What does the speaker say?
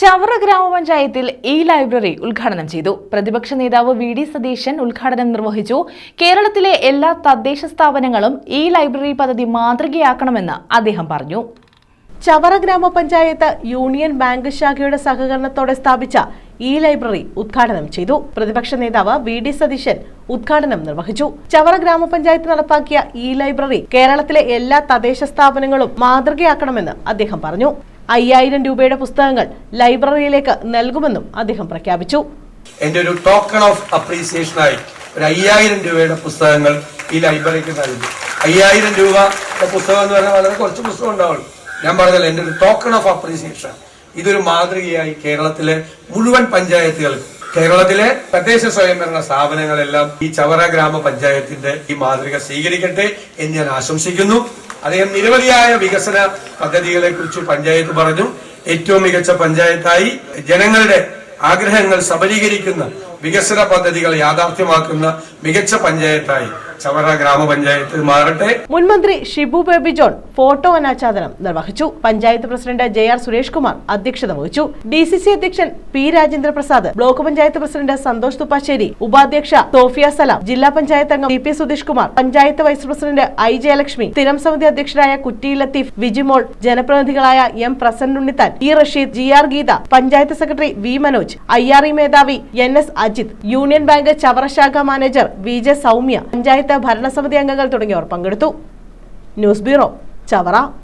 ചവറ ഗ്രാമപഞ്ചായത്തിൽ E library ഉദ്ഘാടനം ചെയ്തു. പ്രതിപക്ഷ നേതാവ് വി ഡി സതീശൻ ഉദ്ഘാടനം നിർവഹിച്ചു. കേരളത്തിലെ എല്ലാ തദ്ദേശ സ്ഥാപനങ്ങളും ഇ ലൈബ്രറി പദ്ധതി മാതൃകയാക്കണമെന്ന് അദ്ദേഹം പറഞ്ഞു. ചവറ ഗ്രാമപഞ്ചായത്ത് യൂണിയൻ ബാങ്ക് ശാഖയുടെ സഹകരണത്തോടെ സ്ഥാപിച്ച ഇ ലൈബ്രറി ഉദ്ഘാടനം ചെയ്തു. പ്രതിപക്ഷ നേതാവ് വി ഡി സതീശൻ ഉദ്ഘാടനം നിർവഹിച്ചു. ചവറ ഗ്രാമപഞ്ചായത്ത് നടപ്പാക്കിയ ഇ ലൈബ്രറി കേരളത്തിലെ എല്ലാ തദ്ദേശ സ്ഥാപനങ്ങളും മാതൃകയാക്കണമെന്ന് അദ്ദേഹം പറഞ്ഞു. അയ്യായിരം രൂപയുടെ പുസ്തകങ്ങൾ ലൈബ്രറിയിലേക്ക് നൽകുമെന്നും അദ്ദേഹം പ്രഖ്യാപിച്ചു. എന്റെ ഒരു ടോക്കൺ ഓഫ് അപ്രീസിയേഷൻ അപ്രീസിയേഷനായി ഒരു അയ്യായിരം രൂപയുടെ പുസ്തകങ്ങൾ ഈ ലൈബ്രറിക്ക് നൽകി. അയ്യായിരം രൂപ പുസ്തകം എന്ന് പറഞ്ഞാൽ വളരെ കുറച്ച് പുസ്തകം ഉണ്ടാവുള്ളൂ. ഞാൻ പറഞ്ഞല്ലോ എന്റെ ഒരു ടോക്കൺ ഓഫ് അപ്രീസിയേഷൻ ഇതൊരു മാതൃകയായി കേരളത്തിലെ മുഴുവൻ പഞ്ചായത്തുകൾക്ക് കേരളത്തിലെ തദ്ദേശ സ്വയംഭരണ സ്ഥാപനങ്ങളെല്ലാം ഈ ചവറ ഗ്രാമപഞ്ചായത്തിന്റെ ഈ മാതൃക സ്വീകരിക്കട്ടെ എന്ന് ഞാൻ ആശംസിക്കുന്നു. അദ്ദേഹം നിരവധിയായ വികസന പദ്ധതികളെ കുറിച്ച് പഞ്ചായത്ത് പറഞ്ഞു. ഏറ്റവും മികച്ച പഞ്ചായത്തായി ജനങ്ങളുടെ ആഗ്രഹങ്ങൾ സബലീകരിക്കുന്ന വികസന പദ്ധതികൾ യാഥാർത്ഥ്യമാക്കുന്ന മികച്ച പഞ്ചായത്തായി. ചവറ ഗ്രാമപഞ്ചായത്ത് ഷിബു ബേബി ജോൺ ഫോട്ടോ അനാച്ഛാദനം നിർവഹിച്ചു. Panchayat president J R Suresh Kumar അധ്യക്ഷത വഹിച്ചു. ഡി സി സി അധ്യക്ഷൻ P Rajendra Prasad block panchayat president Santhosh Thuppassery ഉപാധ്യക്ഷ Thofiya Salam ജില്ലാ പഞ്ചായത്ത് അംഗം T P Sudheesh Kumar panchayat vice president I Jayalakshmi സ്ഥിരം സമിതി അധ്യക്ഷരായ കുറ്റി Latheef Vijimol ജനപ്രതിനിധികളായ M Prasanna Unnithan E Rasheed G R Geetha panchayat secretary V Manoj I R E മേധാവി N S Ajith union bank ചവറശാഖ manager V J Soumya panchayat ഭരണസമിതി അംഗങ്ങൾ തുടങ്ങിയവർ പങ്കെടുത്തു. News bureau Chavara.